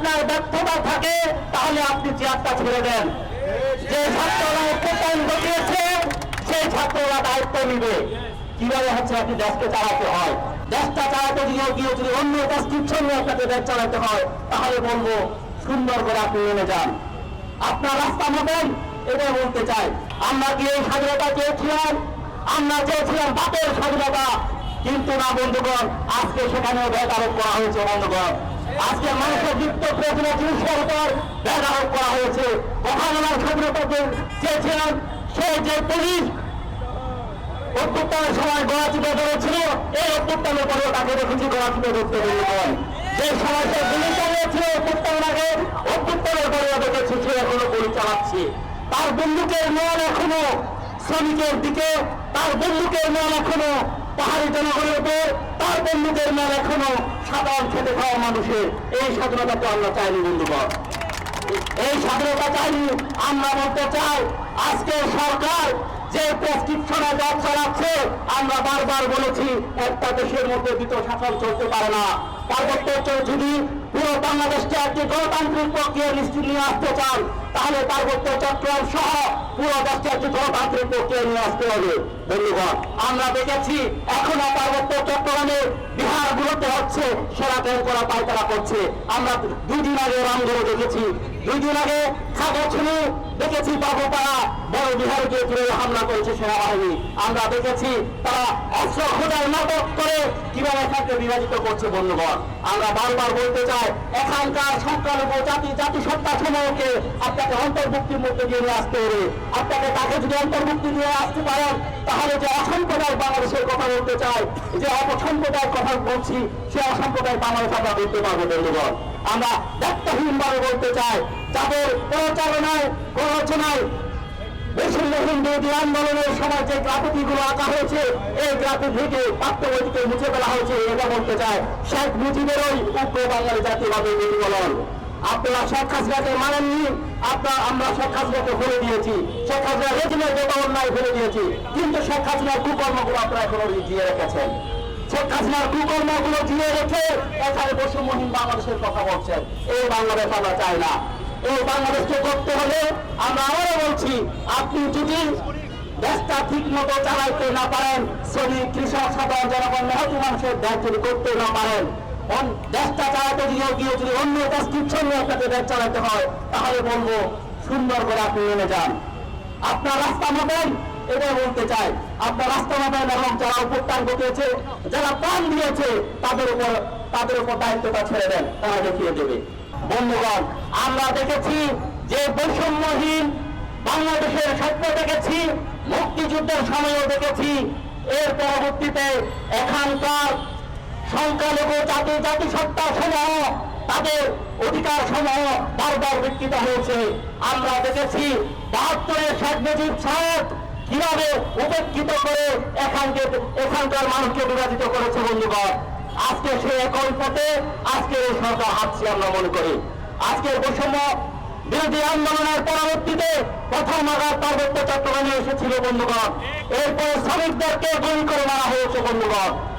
আপনার ব্যর্থতা থাকে, তাহলে আপনি চেয়ারটা ছেড়ে দেন। যে ছাত্ররা অভ্যুত্থান ঘটিয়েছে, সেই ছাত্ররা দায়িত্ব নিবে। কীভাবে হচ্ছে আপনি দেশকে চালাতে হয়? দেশটা চালাতে গিয়ে গিয়ে যদি অন্য প্রেসক্রিপশন নিয়ে আপনাকে দেশ চালাতে হয়, তাহলে বলব, সুন্দর করে আপনি নেমে যান। আপনার রাস্তা মতন এটাই বলতে চাই। আমরা কি এই স্বাধীনতা চেয়েছিলাম? আমরা চেয়েছিলাম বাপের স্বাধীনতা। কিন্তু না, বন্ধুগণ, আজকে সেখানেও ব্যাগ আরোপ করা হয়েছে, বন্ধুগণ। আজকে মানুষের নিত্য প্রয়োজনীয় জিনিসের উপর ব্যাগ আরোপ করা হয়েছে। কথা বলার স্বাধীনতা যে চেয়েছিলাম সে যে পুলিশ অভ্যুত্থানের সময় গড়াচিপে ধরেছিল এই অভ্যুত্থানের পরেও তাকে দেখেছি গড়াচিপে ধরতে বন্ধুগণ যে সময় সে গুলি চালিয়েছিল অভ্যুত্থানের আগে, অভ্যুত্থানের পরেও দেখেছি সে এখনও গুলি চালাচ্ছে। তার বন্দুকের মন এখনও শ্রমিকের দিকে, তার বন্দুকের মন এখনও পাহাড়ি জনগণের উপর তার বন্দুকের মন এখনও সাধারণ খেতে খাওয়া মানুষের। এই স্বাধীনতা তো আমরা চাইনি, বন্ধুগণ। এই স্বাধীনতা চাইনি, আমরা বলতে চাই আজকে সরকার যে প্রেসক্রিপশনে ব্যবসা রাখছে, আমরা বারবার বলেছি, একটা দেশের মধ্যে দ্বিতীয় শাসন চলতে পারে না। পার্বত্য অঞ্চল পুরো বাংলাদেশকে একটি গণতান্ত্রিক নিশ্চিত নিয়ে আসতে চান, তাহলে পার্বত্য চট্টগ্রাম সহ পুরো দেশকে একটি গণতান্ত্রিক প্রক্রিয়া নিয়ে আসতে হবে। বন্ধুগণ, আমরা দেখেছি এখনও পার্বত্য চট্টগ্রামে বিহার গুলোতে হচ্ছে সেরা করা পায়তারা করছে। আমরা দুই দিন আগে রামগড়ে দেখেছি দুই দিন আগে খাগছুনি দেখেছি বাবুপাড়া বড় বিহারে গিয়ে কীভাবে হামলা করেছে সেনাবাহিনী। আমরা দেখেছি তারা অস্ত্র খোঁজার নাটক করে কীভাবে এখানকে বিভাজিত করছে বন্ধুগণ। আমরা বারবার বলতে চাই, এখানকার সংখ্যালঘু জাতি, জাতিসত্তা সমূহকে আপনাকে অন্তর্ভুক্তির মধ্যে নিয়ে আসতে হবে। আপনাকে তাকে যদি অন্তর্ভুক্তি দিয়ে আসতে পারেন, তাহলে যে অসম্প্রদায় বাংলাদেশের কথা বলতে চাই, যে অসম্প্রদায়ের কথা বলছি, সে অসম্প্রদায় বাংলাদেশ আমরা বলতে পারব বন্ধুগণ। আমরা দায়িত্বহীন ভাবে বলতে চাই, যাদের প্রচারণায়, প্ররোচনায় আমরা শেখ ফেলে দিয়েছি। শেখ হাসিনা রেজিমের দিয়েছি। কিন্তু শেখ হাসিনার কুকর্মগুলো আপনারা জিয়ে রেখেছেন। শেখ হাসিনার কুকর্মগুলো জিয়ে রেখে এখানে বৈষম্যহীন বাংলাদেশের কথা বলছেন। এই বাংলাদেশ আমরা চাই না। এই বাংলাদেশকে করতে হলে আমরা আবারও বলছি, আপনি যদি দেশটা ঠিক মতো চালাইতে না পারেন, শ্রমিক, কৃষক, সাধারণ জনগণ মেহতি মানুষের যদি করতে না পারেন দেশটা চালাতে গিয়ে গিয়ে যদি অন্য প্রেসক্রিপশন নিয়ে আপনাকে দেশ চালাতে হয়, তাহলে বলব, সুন্দর করে আপনি নেমে যান। আপনার রাস্তা মাপেন, এটাই বলতে চাই। আপনার রাস্তা মাপেন এবং যারা উপত্যান ঘটিয়েছে, যারা প্রাণ দিয়েছে, তাদের উপর তাদের উপর দায়িত্বটা ছেড়ে দেন, তারা দেখিয়ে দেবে। বন্ধুগণ, আমরা দেখেছি যে বৈষম্যহীন বাংলাদেশের স্বপ্ন দেখেছি, মুক্তিযুদ্ধের সময়ও দেখেছি। এর পরবর্তীতে এখানকার সংখ্যালঘু জাতি, জাতিসত্তা সমূহ তাদের অধিকার সমূহ বারবার বিকৃত হয়েছে। আমরা দেখেছি বাহাত্তরের শেখ মুজিব সাহেব কীভাবে উপেক্ষিত করে এখানকে এখানকার মানুষকে বিভাজিত করেছে বন্ধুগণ। আজকে সে একই পথে আজকের এই সরকার হাঁটছি আমরা মনে করি। আজকে বৈষম্য বিরোধী আন্দোলনের পরবর্তীতে প্রথম আঘাত পার্বত্য চট্টগ্রামে এসেছিল বন্ধুগণ। এরপর শ্রমিকদেরকে গুলি করে মারা হয়েছে বন্ধুগণ।